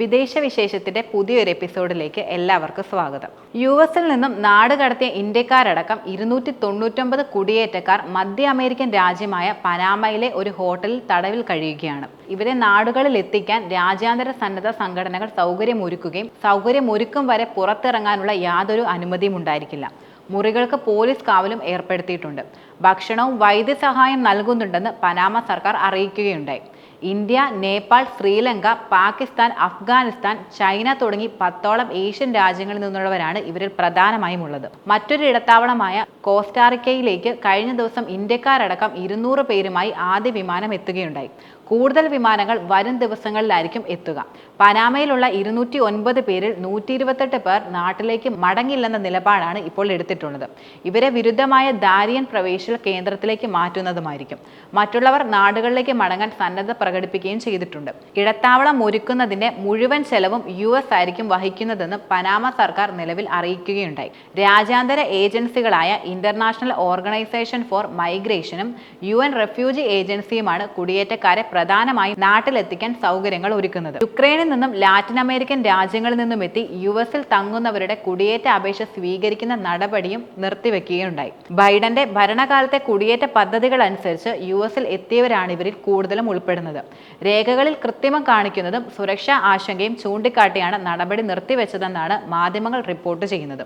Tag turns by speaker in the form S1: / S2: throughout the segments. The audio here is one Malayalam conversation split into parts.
S1: വിദേശ വിശേഷത്തിന്റെ പുതിയൊരു എപ്പിസോഡിലേക്ക് എല്ലാവർക്കും സ്വാഗതം. യു എസിൽ നിന്നും നാട് കടത്തിയ ഇന്ത്യക്കാരടക്കം ഇരുന്നൂറ്റി തൊണ്ണൂറ്റൊമ്പത് കുടിയേറ്റക്കാർ മധ്യ അമേരിക്കൻ രാജ്യമായ പനാമയിലെ ഒരു ഹോട്ടലിൽ തടവിൽ കഴിയുകയാണ്. ഇവരെ നാടുകളിൽ എത്തിക്കാൻ രാജ്യാന്തര സന്നദ്ധ സംഘടനകൾ സൗകര്യമൊരുക്കുകയും സൗകര്യമൊരുക്കും വരെ പുറത്തിറങ്ങാനുള്ള യാതൊരു അനുമതിയും ഉണ്ടായിരിക്കില്ല. മുറികൾക്ക് പോലീസ് കാവലും ഏർപ്പെടുത്തിയിട്ടുണ്ട്. ഭക്ഷണവും വൈദ്യസഹായം നൽകുന്നുണ്ടെന്ന് പനാമ സർക്കാർ അറിയിക്കുകയുണ്ടായി. ഇന്ത്യ നേപ്പാൾ ശ്രീലങ്ക പാകിസ്ഥാൻ അഫ്ഗാനിസ്ഥാൻ ചൈന തുടങ്ങി പത്തോളം ഏഷ്യൻ രാജ്യങ്ങളിൽ നിന്നുള്ളവരാണ് ഇവരിൽ പ്രധാനമായും ഉള്ളത്. മറ്റൊരു ഇടത്താവളമായ കോസ്റ്റാറിക്കയിലേക്ക് കഴിഞ്ഞ ദിവസം ഇന്ത്യക്കാരടക്കം ഇരുന്നൂറ് പേരുമായി ആദ്യ വിമാനം എത്തുകയുണ്ടായി. കൂടുതൽ വിമാനങ്ങൾ വരും ദിവസങ്ങളിലായിരിക്കും എത്തുക. പനാമയിലുള്ള ഇരുന്നൂറ്റി ഒൻപത് പേരിൽ നൂറ്റി ഇരുപത്തെട്ട് പേർ നാട്ടിലേക്ക് മടങ്ങില്ലെന്ന നിലപാടാണ് ഇപ്പോൾ എടുത്തിട്ടുള്ളത്. ഇവരെ വിരുദ്ധമായ ദാരിയൻ പ്രവേശന കേന്ദ്രത്തിലേക്ക് മാറ്റുന്നതുമായിരിക്കും. മറ്റുള്ളവർ നാടുകളിലേക്ക് മടങ്ങാൻ സന്നദ്ധ പ്രകടിപ്പിക്കുകയും ചെയ്തിട്ടുണ്ട്. ഇടത്താവളം ഒരുക്കുന്നതിന്റെ മുഴുവൻ ചെലവും യു എസ് ആയിരിക്കും വഹിക്കുന്നതെന്ന് പനാമ സർക്കാർ നിലവിൽ അറിയിക്കുകയുണ്ടായി. രാജ്യാന്തര ഏജൻസികളായ ഇന്റർനാഷണൽ ഓർഗനൈസേഷൻ ഫോർ മൈഗ്രേഷനും യു എൻ റെഫ്യൂജി ഏജൻസിയുമാണ് കുടിയേറ്റക്കാരെ പ്രധാനമായും നാട്ടിലെത്തിക്കാൻ സൗകര്യങ്ങൾ ഒരുക്കുന്നത്. യുക്രൈനിൽ നിന്നും ലാറ്റിൻ അമേരിക്കൻ രാജ്യങ്ങളിൽ നിന്നും എത്തി യു എസിൽ തങ്ങുന്നവരുടെ കുടിയേറ്റ അപേക്ഷ സ്വീകരിക്കുന്ന നടപടിയും നിർത്തിവെക്കുകയുണ്ടായി. ബൈഡന്റെ ഭരണകാലത്തെ കുടിയേറ്റ പദ്ധതികൾ അനുസരിച്ച് യു എസിൽ എത്തിയവരാണ് ഇവരിൽ കൂടുതലും ഉൾപ്പെടുന്നത്. രേഖകളിൽ കൃത്രിമം കാണിക്കുന്നതും സുരക്ഷാ ആശങ്കയും ചൂണ്ടിക്കാട്ടിയാണ് നടപടി നിർത്തിവെച്ചതെന്നാണ് മാധ്യമങ്ങൾ റിപ്പോർട്ട് ചെയ്യുന്നത്.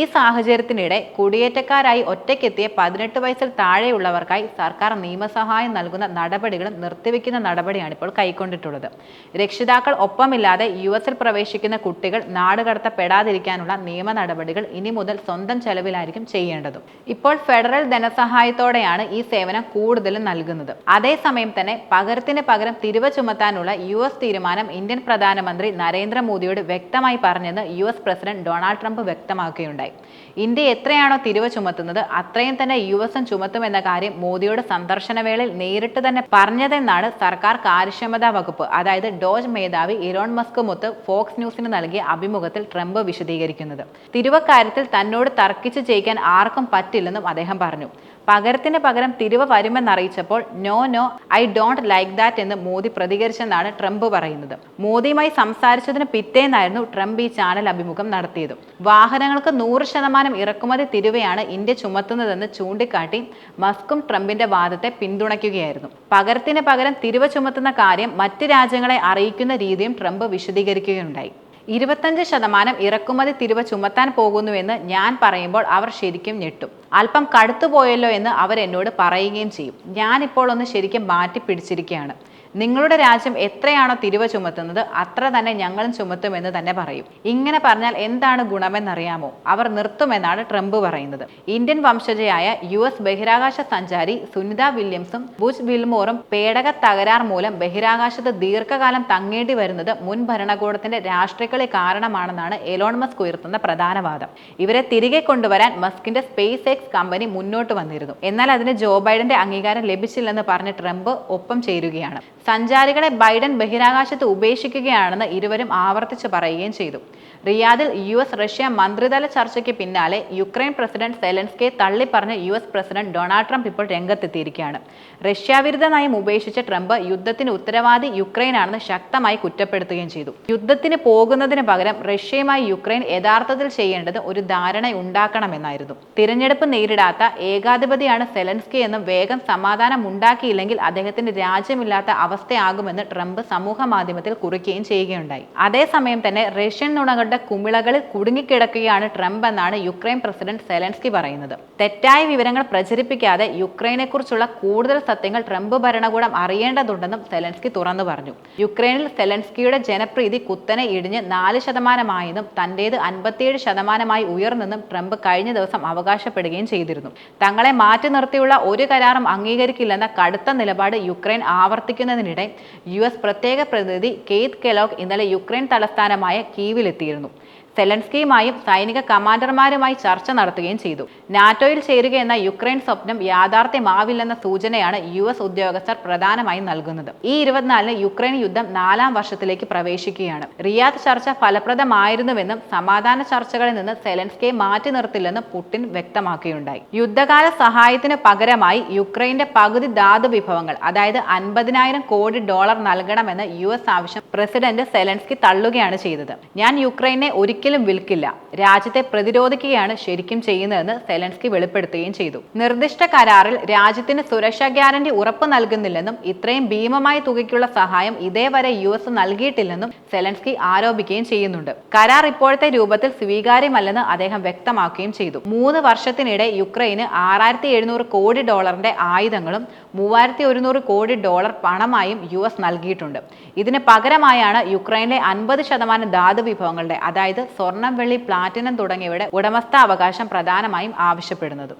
S1: ഈ സാഹചര്യത്തിനിടെ കുടിയേറ്റക്കാരായി ഒറ്റയ്ക്കെത്തിയ പതിനെട്ട് വയസ്സിൽ താഴെയുള്ളവർക്കായി സർക്കാർ നിയമസഹായം നൽകുന്ന നടപടികളും നിർത്തിവെക്കുന്ന നടപടിയാണ് ഇപ്പോൾ കൈക്കൊണ്ടിട്ടുള്ളത്. രക്ഷിതാക്കൾ ഒപ്പമില്ലാതെ യു എസിൽ പ്രവേശിക്കുന്ന കുട്ടികൾ നാടുകടത്തപ്പെടാതിരിക്കാനുള്ള നിയമ നടപടികൾ ഇനി മുതൽ സ്വന്തം ചെലവിലായിരിക്കും ചെയ്യേണ്ടതും. ഇപ്പോൾ ഫെഡറൽ ധനസഹായത്തോടെയാണ് ഈ സേവനം കൂടുതലും നൽകുന്നത്. അതേസമയം തന്നെ പകരത്തിന് പകരം തിരിവ് ചുമത്താനുള്ള യു എസ് തീരുമാനം ഇന്ത്യൻ പ്രധാനമന്ത്രി നരേന്ദ്രമോദിയോട് വ്യക്തമായി പറഞ്ഞെന്ന് U S president Donald Trump വ്യക്തമാക്കുകയുണ്ടായി. India എത്രയാണോ തിരിവ് ചുമത്തുന്നത് അത്രയും തന്നെ യു എസും ചുമത്തുമെന്ന കാര്യം മോദിയോട് സന്ദർശനവേളയിൽ നേരിട്ട് തന്നെ പറഞ്ഞതെന്നാണ് സർക്കാർ കാര്യക്ഷമതാ വകുപ്പ് അതായത് ഡോജ് മേധാവി ഇലോൺ മസ്കുമൊത്ത് ഫോക്സ് ന്യൂസിന് നൽകിയ അഭിമുഖത്തിൽ ട്രംപ് വിശദീകരിക്കുന്നത്. തിരുവക്കാര്യത്തിൽ തന്നോട് തർക്കിച്ച് ജയിക്കാൻ ആർക്കും പറ്റില്ലെന്നും അദ്ദേഹം പറഞ്ഞു. പകരത്തിന് പകരം തിരിവ് വരുമെന്നറിയിച്ചപ്പോൾ no no I don't like that എന്ന് മോദി പ്രതികരിച്ചെന്നാണ് ട്രംപ് പറയുന്നത്. മോദിയുമായി സംസാരിച്ചതിന് പിറ്റേന്നായിരുന്നു ട്രംപ് ഈ ചാനൽ അഭിമുഖം നടത്തിയത്. വാഹനങ്ങൾക്ക് നൂറ് ശതമാനം ഇറക്കുമതി തിരുവയാണ് ഇന്ത്യ ചുമത്തുന്നതെന്ന് ചൂണ്ടിക്കാട്ടി മസ്കും ട്രംപിന്റെ വാദത്തെ പിന്തുണയ്ക്കുകയായിരുന്നു. പകരത്തിന് പകരം തിരുവ ചുമത്തുന്ന കാര്യം മറ്റ് രാജ്യങ്ങളെ അറിയിക്കുന്ന രീതിയും ട്രംപ് വിശദീകരിക്കുകയുണ്ടായി. ഇരുപത്തഞ്ച് ശതമാനം ഇറക്കുമതി തിരുവ ചുമത്താൻ പോകുന്നുവെന്ന് ഞാൻ പറയുമ്പോൾ അവർ ശരിക്കും ഞെട്ടും. അല്പം കടുത്തുപോയല്ലോ എന്ന് അവർ എന്നോട് പറയുകയും ചെയ്യും. ഞാനിപ്പോൾ ഒന്ന് ശരിക്കും മാറ്റി പിടിച്ചിരിക്കുകയാണ് നിങ്ങളുടെ രാജ്യം എത്രയാണോ തിരിവ് ചുമത്തുന്നത് അത്ര തന്നെ ഞങ്ങളും ചുമത്തുമെന്ന് തന്നെ പറയും. ഇങ്ങനെ പറഞ്ഞാൽ എന്താണ് ഗുണമെന്നറിയാമോ? അവർ നിർത്തുമെന്നാണ് ട്രംപ് പറയുന്നത്. ഇന്ത്യൻ വംശജയായ യു എസ് ബഹിരാകാശ സഞ്ചാരി സുനിത വില്യംസും ബുജ് വിൽമോറും പേടക തകരാർ മൂലം ബഹിരാകാശത്ത് ദീർഘകാലം തങ്ങേണ്ടി വരുന്നത് മുൻ ഭരണകൂടത്തിന്റെ രാഷ്ട്രീയക്കളി കാരണമാണെന്നാണ് എലോൺ മസ്ക് ഉയർത്തുന്ന പ്രധാന വാദം. ഇവരെ തിരികെ കൊണ്ടുവരാൻ മസ്കിന്റെ സ്പേസ് എക്സ് കമ്പനി മുന്നോട്ട് വന്നിരുന്നു. എന്നാൽ അതിന് ജോ ബൈഡന്റെ അംഗീകാരം ലഭിച്ചില്ലെന്ന് പറഞ്ഞ് ട്രംപ് ഒപ്പം ചേരുകയാണ്. സഞ്ചാരികളെ ബൈഡൻ ബഹിരാകാശത്ത് ഉപേക്ഷിക്കുകയാണെന്ന് ഇരുവരും ആവർത്തിച്ച് പറയുകയും ചെയ്തു. റിയാദിൽ യു എസ് റഷ്യ മന്ത്രിതല ചർച്ചയ്ക്ക് പിന്നാലെ Ukraine president Zelensky തള്ളിപ്പറഞ്ഞ U S president Donald Trump ഇപ്പോൾ രംഗത്തെത്തിയിരിക്കുകയാണ്. റഷ്യാവിരുദ്ധ നയം ഉപേക്ഷിച്ച ട്രംപ് യുദ്ധത്തിന് ഉത്തരവാദി യുക്രൈനാണെന്ന് ശക്തമായി കുറ്റപ്പെടുത്തുകയും ചെയ്തു. യുദ്ധത്തിന് പോകുന്നതിന് പകരം റഷ്യയുമായി യുക്രൈൻ യഥാർത്ഥത്തിൽ ചെയ്യേണ്ടത് ഒരു ധാരണ ഉണ്ടാക്കണമെന്നായിരുന്നു തിരഞ്ഞെടുപ്പ് നേരിടാത്ത ഏകാധിപതിയാണ് സെലൻസ്കി എന്നും വേഗം സമാധാനം ഉണ്ടാക്കിയില്ലെങ്കിൽ അദ്ദേഹത്തിന് രാജ്യമില്ലാത്ത അവസ്ഥയാകുമെന്ന് ട്രംപ് സമൂഹ മാധ്യമത്തിൽ കുറിക്കുകയും ചെയ്യുകയുണ്ടായി. അതേസമയം തന്നെ റഷ്യൻ നുണകളുടെ കുമിളകളിൽ കുടുങ്ങിക്കിടക്കുകയാണ് ട്രംപ് എന്നാണ് യുക്രൈൻ പ്രസിഡന്റ് സെലൻസ്കി പറയുന്നത്. തെറ്റായ വിവരങ്ങൾ പ്രചരിപ്പിക്കാതെ യുക്രൈനെ കുറിച്ചുള്ള കൂടുതൽ സത്യങ്ങൾ ട്രംപ് ഭരണകൂടം അറിയേണ്ടതുണ്ടെന്നും സെലൻസ്കി തുറന്നു പറഞ്ഞു. യുക്രൈനിൽ സെലൻസ്കിയുടെ ജനപ്രീതി കുത്തനെ ഇടിഞ്ഞ് നാല് ശതമാനമായെന്നും തന്റേത് അൻപത്തിയേഴ് ശതമാനമായി ഉയർന്നെന്നും ട്രംപ് കഴിഞ്ഞ ദിവസം അവകാശപ്പെടുകയും ചെയ്തിരുന്നു. തങ്ങളെ മാറ്റി നിർത്തിയുള്ള ഒരു കരാറും അംഗീകരിക്കില്ലെന്ന കടുത്ത നിലപാട് യുക്രൈൻ ആവർത്തിക്കുന്നതിനിടെ യു എസ് പ്രത്യേക പ്രതിനിധി കെയ്ത്ത് കെലോഗ് ഇന്നലെ യുക്രൈൻ തലസ്ഥാനമായ കീവിലെത്തിയിരുന്നു. No. സെലൻസ്കിയുമായും സൈനിക കമാൻഡർമാരുമായി ചർച്ച നടത്തുകയും ചെയ്തു. നാറ്റോയിൽ ചേരുക എന്ന യുക്രൈൻ സ്വപ്നം യാഥാർത്ഥ്യമാവില്ലെന്ന സൂചനയാണ് യു എസ് ഉദ്യോഗസ്ഥർ പ്രധാനമായും നൽകുന്നത്. ഈ ഇരുപത്തിനാലിന് യുക്രൈൻ യുദ്ധം നാലാം വർഷത്തിലേക്ക് പ്രവേശിക്കുകയാണ്. റിയാദ് ചർച്ച ഫലപ്രദമായിരുന്നുവെന്നും സമാധാന ചർച്ചകളിൽ നിന്ന് സെലൻസ്കിയെ മാറ്റി നിർത്തില്ലെന്നും പുടിൻ വ്യക്തമാക്കുകയുണ്ടായി യുദ്ധകാല സഹായത്തിന് പകരമായി യുക്രൈന്റെ പകുതി ധാതു വിഭവങ്ങൾ അതായത് അൻപതിനായിരം കോടി ഡോളർ നൽകണമെന്ന് യു എസ് ആവശ്യം പ്രസിഡന്റ് സെലൻസ്കി തള്ളുകയാണ് ചെയ്തത്. ഞാൻ യുക്രൈനെ ഒരിക്കലും വിൽക്കില്ല. രാജ്യത്തെ പ്രതിരോധിക്കുകയാണ് ശരിക്കും ചെയ്യുന്നതെന്ന് സെലൻസ്കി വെളിപ്പെടുത്തുകയും ചെയ്തു. നിർദ്ദിഷ്ട കരാറിൽ രാജ്യത്തിന് സുരക്ഷാ ഗ്യാരണ്ടി ഉറപ്പ് നൽകുന്നില്ലെന്നും ഇത്രയും ഭീമമായ തുകയ്ക്കുള്ള സഹായം ഇതേവരെ യു എസ് നൽകിയിട്ടില്ലെന്നും സെലൻസ്കി ആരോപിക്കുകയും ചെയ്യുന്നുണ്ട്. കരാർ ഇപ്പോഴത്തെ രൂപത്തിൽ സ്വീകാര്യമല്ലെന്ന് അദ്ദേഹം വ്യക്തമാക്കുകയും ചെയ്തു. മൂന്ന് വർഷത്തിനിടെ യുക്രൈന് ആറായിരത്തി കോടി ഡോളറിന്റെ ആയുധങ്ങളും മൂവായിരത്തി ഒരുന്നൂറ് കോടി ഡോളർ പണമായും യു എസ് നൽകിയിട്ടുണ്ട്. ഇതിന് പകരമായാണ് യുക്രൈനിലെ അൻപത് ശതമാനം ധാതു വിഭവങ്ങളുടെ അതായത് സ്വർണം വെള്ളി പ്ലാറ്റിനം തുടങ്ങിയവയുടെ ഉടമസ്ഥാവകാശം പ്രധാനമായും ആവശ്യപ്പെടുന്നത്.